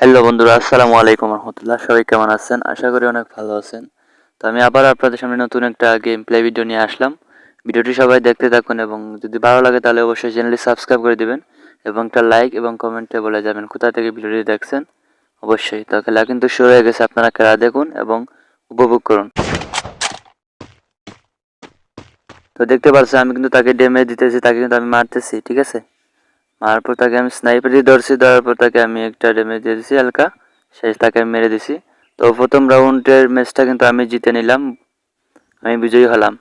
Hello বন্ধুরা, আসসালামু আলাইকুম রহমতুল্লাহ। সবাই কেমন আছেন? আশা করি অনেক ভালো আছেন। তো আমি আবার আপনাদের সামনে নতুন একটা গেম প্লে ভিডিও নিয়ে আসলাম। ভিডিওটি সবাই দেখতে থাকুন এবং যদি ভালো লাগে তাহলে অবশ্যই চ্যানেলটি সাবস্ক্রাইব করে দিবেন এবং একটা লাইক এবং কমেন্টে বলে যাবেন কোথা থেকে ভিডিওটি দেখছেন। অবশ্যই, তো খেলা কিন্তু শুরু হয়ে গেছে। আপনারা খেলা দেখুন এবং উপভোগ করুন। তো দেখতে পাচ্ছেন, আমি কিন্তু তাকে ড্যামেজ দিতেছি, তাকে কিন্তু আমি মারতেছি, ঠিক আছে? মারার পর তাকে আমি স্নাইপার দিয়ে ধরছি, ধরার পর তাকে আমি একটা ড্যামেজ দিয়ে দিছি, হালকা। শেষ তাকে আমি মেরে দিছি। তো প্রথম রাউন্ডের ম্যাচটা কিন্তু আমি জিতে নিলাম। আমি বিজয়ী হলাম।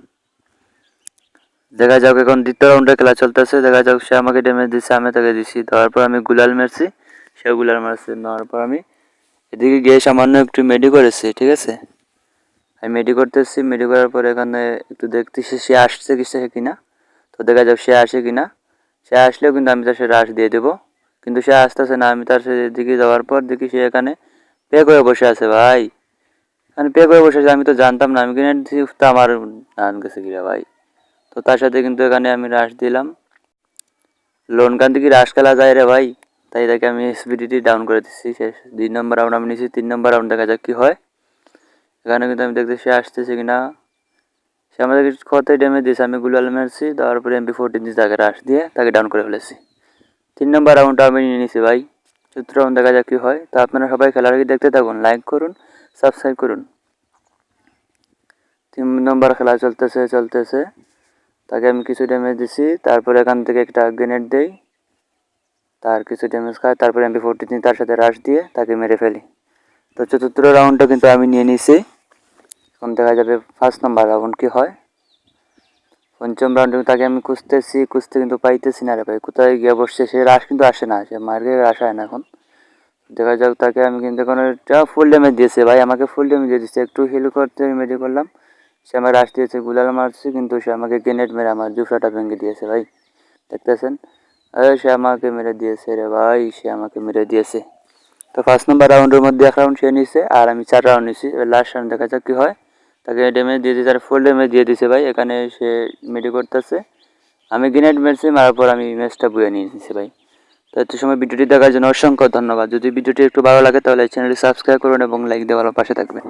দেখা যাক এখন দ্বিতীয় রাউন্ডে খেলা চলতেছে। দেখা যাক সে আমাকে ড্যামেজ দিচ্ছে আমি তাকে দিছি। ধরার পর আমি গুলাল মারছি। সে গুলাল মারছে নেওয়ার পর আমি এদিকে গিয়ে সামান্য একটু মেডি করেছি, ঠিক আছে? আমি মেডি করতেছি মেডি করার পর এখানে একটু দেখতেছি সে আসছে কিসে কিনা। তো দেখা যাক সে আসে কিনা। সে আসলেও কিন্তু আমি তার সে রাশ দিয়ে দেবো। কিন্তু সে আসতেছে না, আমি তার দিকে যাওয়ার পর দেখি সে এখানে পে করে বসে আছে ভাই। এখানে পে করে বসে আছে, আমি তো জানতাম না, আমি কিনে তো আমার নান গেছে গিরা ভাই। তো তার সাথে কিন্তু এখানে আমি রাশ দিলাম। লোন কান থেকে রাশ খেলা যায় রে ভাই। তাই তাকে আমি স্পিডিটি ডাউন করে দিচ্ছি শেষ। দুই নম্বর রাউন্ড আমি নিচ্ছি তিন নম্বর রাউন্ড দেখা যাক কী হয়। এখানে কিন্তু আমি দেখতে সে আসতেছে কিনা। আমাদের কতই ড্যামেজ দিয়েছে, আমি গুলাল মেরেছি, তারপরে এমপি ফোরটিন দিয়ে তাকে রাশ দিয়ে তাকে ডাউন করে ফেলেছি। তিন নম্বর রাউন্ডটা আমি নিয়ে নিছি ভাই। চতুর্থ রাউন্ড দেখা যাক কী হয়। তা আপনারা সবাই খেলার আগে দেখতে থাকুন লাইক করুন সাবস্ক্রাইব করুন। তিন নম্বর খেলা চলতেছে চলতেছে। তাকে আমি কিছু ড্যামেজ দিছি, তারপরে এখান থেকে একটা গ্রেনেড দেই। তার কিছু ড্যামেজ খায়, তারপরে এমপি ফোরটি তার সাথে রাশ দিয়ে তাকে মেরে ফেলি। তো চতুর্থ রাউন্ডটা কিন্তু আমি নিয়ে নিছি এখন দেখা যাবে ফার্স্ট নাম্বার রাউন্ড কি হয়। পঞ্চম রাউন্ডে তাকে আমি খুঁজতেছি, খুঁজতে কিন্তু পাইতেছি না রে ভাই। কোথায় গিয়ে বসছে সে রাশ কিন্তু আসে না, সে মার্কে আসে না এখন। দেখা যাক তাকে আমি কিন্তু এখন ফুল ড্যামেজ দিয়েছে। ভাই, আমাকে ফুল ড্যামেজ দিয়ে দিচ্ছে একটু হিল করতে মেডি করলাম। সে আমার রাশ দিয়েছে, গুলাল মারছে, কিন্তু সে আমাকে গ্রেনেড মেরে আমার জুফরাটা ভেঙে দিয়েছে ভাই। দেখতেছেন? সে আমাকে মেরে দিয়েছে রে ভাই, সে আমাকে মেরে দিয়েছে। তো ফার্স্ট নাম্বার রাউন্ডের মধ্যে এক রাউন্ড সে নিছে, আর আমি চার রাউন্ড নিছি। এবার লাস্ট রাউন্ড দেখা যাক কী হয়। তাকে ড্যামেজ দিয়ে দিয়েছে আর ফুল ড্যামেজ দিয়ে দিয়েছে ভাই। এখানে সে মেডি করতেছে। আমি গ্রেনেড মেরেছি, মারার পর আমি ম্যাচটা বুয়ে নিয়ে নিয়েছি ভাই। তো এত সময় ভিডিওটি দেখার জন্য অসংখ্য ধন্যবাদ। যদি ভিডিওটি একটু ভালো লাগে, তাহলে চ্যানেলটি সাবস্ক্রাইব করুন এবং লাইক দেওয়ার পাশে থাকবেন।